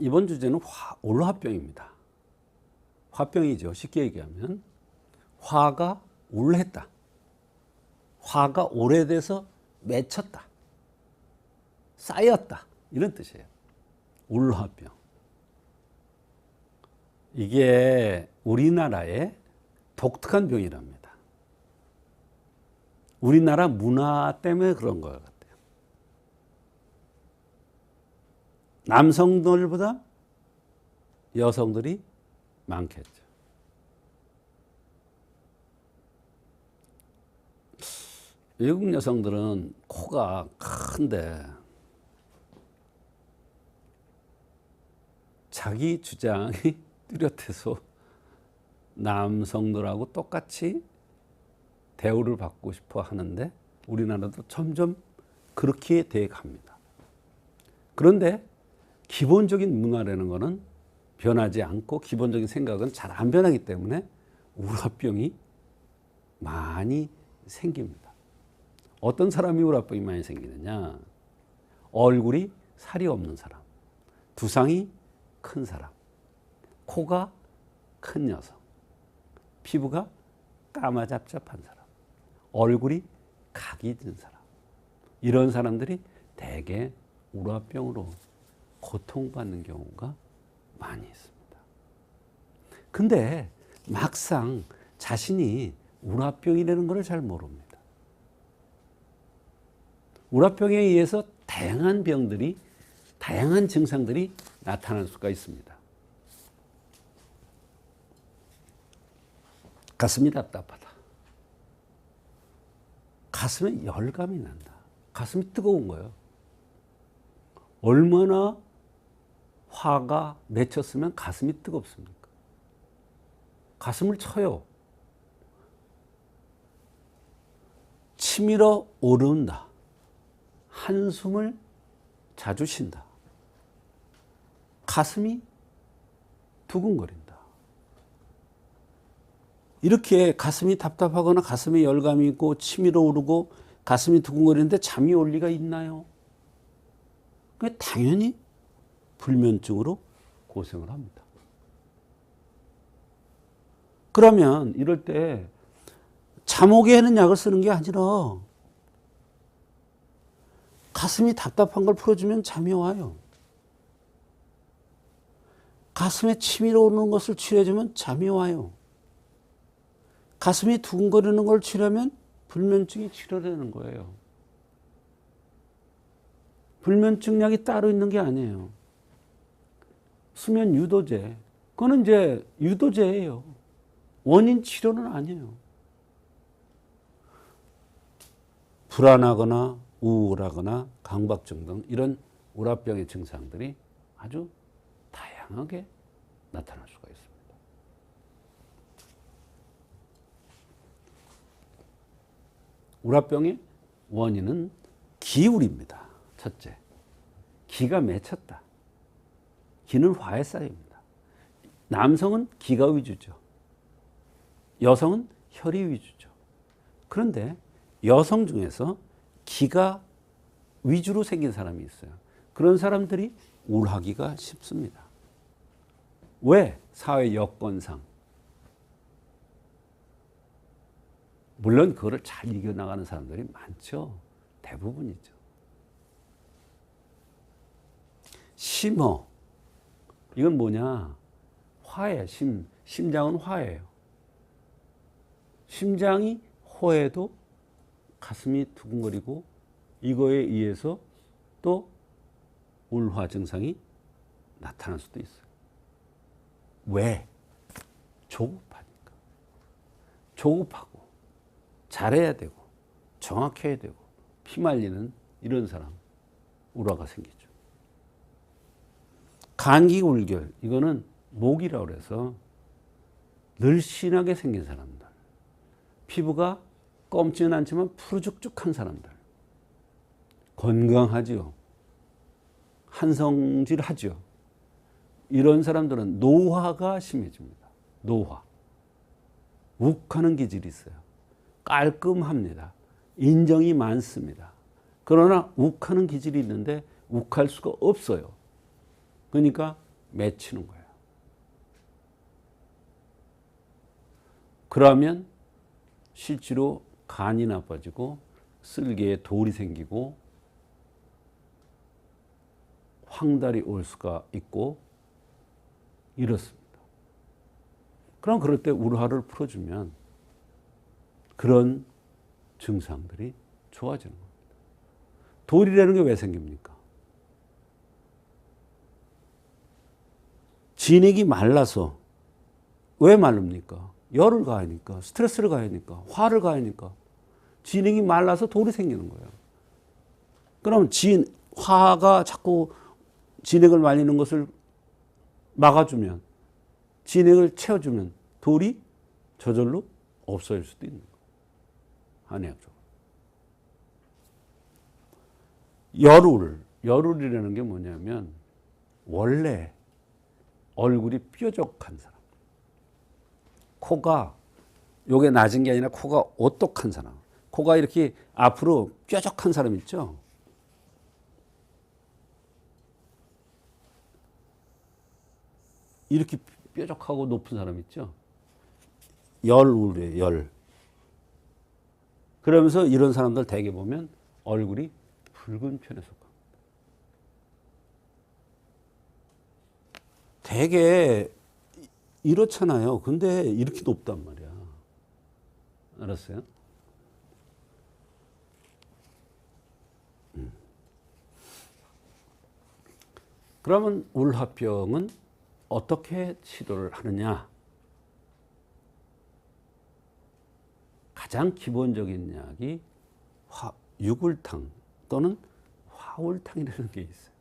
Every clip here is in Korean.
이번 주제는 화, 올화병입니다. 화병이죠. 쉽게 얘기하면 화가 울했다. 화가 오래돼서 맺혔다. 쌓였다. 이런 뜻이에요. 울화병. 이게 우리나라의 독특한 병이랍니다. 우리나라 문화 때문에 그런 것 같아요. 남성들보다 여성들이 많겠죠. 외국 여성들은 코가 큰데 자기 주장이 뚜렷해서 남성들하고 똑같이 대우를 받고 싶어 하는데 우리나라도 점점 그렇게 돼 갑니다. 그런데 기본적인 문화라는 것은 변하지 않고 기본적인 생각은 잘 안 변하기 때문에 우라병이 많이 생깁니다. 어떤 사람이 우라병이 많이 생기느냐? 얼굴이 살이 없는 사람, 두상이 큰 사람, 코가 큰 여성, 피부가 까마잡잡한 사람, 얼굴이 각이 든 사람. 이런 사람들이 대개 우라병으로 고통받는 경우가 많이 있습니다. 근데 막상 자신이 우라병이라는 것을 잘 모릅니다. 우라병에 의해서 다양한 병들이, 다양한 증상들이 나타날 수가 있습니다. 가슴이 답답하다. 가슴에 열감이 난다. 가슴이 뜨거운 거예요. 얼마나 화가 맺혔으면 가슴이 뜨겁습니까? 가슴을 쳐요. 치밀어 오른다. 한숨을 자주 쉰다. 가슴이 두근거린다. 이렇게 가슴이 답답하거나 가슴에 열감이 있고 치밀어 오르고 가슴이 두근거리는데 잠이 올 리가 있나요? 당연히 불면증으로 고생을 합니다. 그러면 이럴 때 잠 오게 하는 약을 쓰는 게 아니라 가슴이 답답한 걸 풀어주면 잠이 와요. 가슴에 침이 오르는 것을 치료해주면 잠이 와요. 가슴이 두근거리는 걸 치료하면 불면증이 치료되는 거예요. 불면증 약이 따로 있는 게 아니에요. 수면 유도제. 그거는 이제 유도제예요. 원인 치료는 아니에요. 불안하거나 우울하거나 강박증 등 이런 우라병의 증상들이 아주 다양하게 나타날 수가 있습니다. 우라병의 원인은 기울입니다. 첫째, 기가 맺혔다. 기는 화에 쌓입니다. 남성은 기가 위주죠. 여성은 혈이 위주죠. 그런데 여성 중에서 기가 위주로 생긴 사람이 있어요. 그런 사람들이 우울하기가 쉽습니다. 왜? 사회 여건상. 물론 그거를 잘 이겨나가는 사람들이 많죠. 대부분이죠. 심어. 이건 뭐냐? 화해, 심, 심장은 화해예요. 심장이 호해도 가슴이 두근거리고 이거에 의해서 또 울화 증상이 나타날 수도 있어요. 왜? 조급하니까. 조급하고 잘해야 되고 정확해야 되고 피말리는 이런 사람 우라가 생기죠. 간기 울결 이거는 목이라고 그래서 늘씬하게 생긴 사람들. 피부가 검지는 않지만 푸르죽죽한 사람들. 건강하지요. 한성질하죠. 이런 사람들은 노화가 심해집니다. 노화. 욱하는 기질이 있어요. 깔끔합니다. 인정이 많습니다. 그러나 욱하는 기질이 있는데 욱할 수가 없어요. 그러니까 맺히는 거예요. 그러면 실제로 간이 나빠지고 쓸개에 돌이 생기고 황달이 올 수가 있고 이렇습니다. 그럼 그럴 때 우라를 풀어주면 그런 증상들이 좋아지는 겁니다. 돌이라는 게 왜 생깁니까? 진액이 말라서 왜 마릅니까? 열을 가하니까, 스트레스를 가하니까, 화를 가하니까 진액이 말라서 돌이 생기는 거예요. 그럼 진 화가 자꾸 진액을 말리는 것을 막아주면 진액을 채워주면 돌이 저절로 없어질 수도 있는 거예요. 한의학적으로. 열울, 열울이라는 게 뭐냐면 원래 얼굴이 뾰족한 사람. 코가 요게 낮은 게 아니라 코가 오똑한 사람. 코가 이렇게 앞으로 뾰족한 사람 있죠? 이렇게 뾰족하고 높은 사람 있죠? 열울이에요, 열. 그러면서 이런 사람들 대개 보면 얼굴이 붉은 편에 속합니다. 되게 이렇잖아요. 근데 이렇게 높단 말이야. 알았어요? 음. 그러면 울화병은 어떻게 치료를 하느냐? 가장 기본적인 약이 화, 유골탕 또는 화울탕이라는 게 있어요.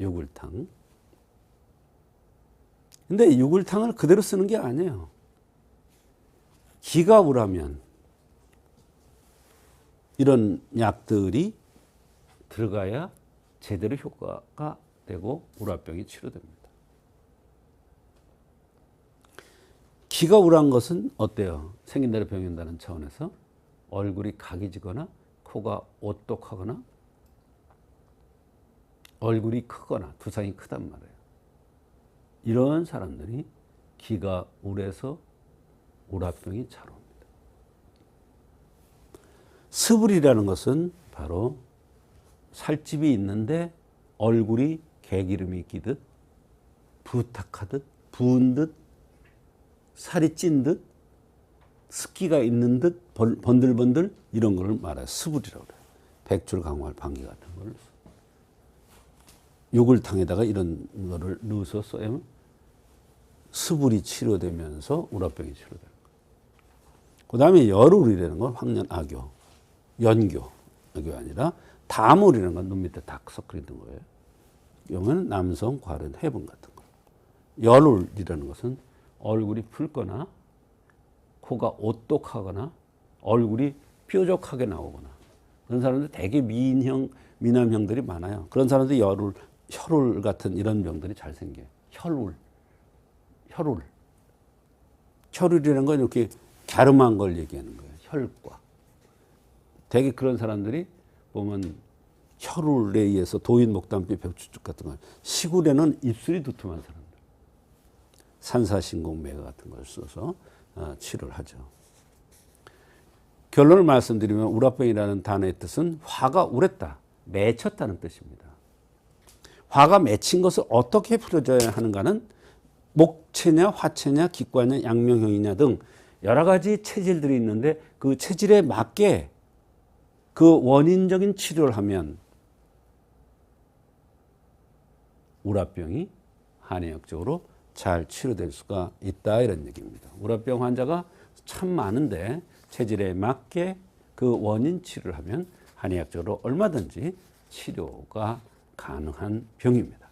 유골탕. 근데 유골탕을 그대로 쓰는 게 아니에요. 기가 우라면 이런 약들이 들어가야 제대로 효과가 되고 우라병이 치료됩니다. 기가 우란 것은 어때요? 생긴 대로 병인다는 차원에서 얼굴이 각이지거나 코가 오똑하거나 얼굴이 크거나 두상이 크단 말이에요. 이런 사람들이 기가 우래서 우라병이 잘 옵니다. 스불이라는 것은 바로 살집이 있는데 얼굴이 개기름이 끼듯 부탁하듯 부은 듯 살이 찐 듯 습기가 있는 듯 번들번들 이런 걸 말해요. 스불이라고 그래요. 백줄 강화할 방귀 같은 걸 요글탕에다가 이런 거를 넣어서 써야면 스불이 치료되면서 우라병이 거예요. 그 다음에 열울이라는 건 황년 악교, 연교, 악교 아니라 다물이라는 건 눈 밑에 다크서클이 있는 거예요. 이거는 남성 과른 해분 같은 거. 열울이라는 것은 얼굴이 붉거나 코가 오똑하거나 얼굴이 뾰족하게 나오거나 그런 사람들 되게 미인형, 미남형들이 많아요. 그런 사람들 열울, 혈울 같은 이런 병들이 잘 생겨요. 혈울, 혈울. 혈울이라는 건 이렇게 갸름한 걸 얘기하는 거예요. 혈과. 되게 그런 사람들이 보면 혈울에 의해서 도인 목단비 벽추축 같은 거 시골에는 입술이 두툼한 사람들. 산사신공매가 같은 걸 써서 어, 치료를 하죠. 결론을 말씀드리면 우라병이라는 단어의 뜻은 화가 우랬다, 맺혔다는 뜻입니다. 화가 맺힌 것을 어떻게 풀어줘야 하는가는 목체냐, 화체냐, 기과냐, 양명형이냐 등 여러 가지 체질들이 있는데 그 체질에 맞게 그 원인적인 치료를 하면 우라병이 한의학적으로 잘 치료될 수가 있다 이런 얘기입니다. 우라병 환자가 참 많은데 체질에 맞게 그 원인 치료를 하면 한의학적으로 얼마든지 치료가 가능한 병입니다.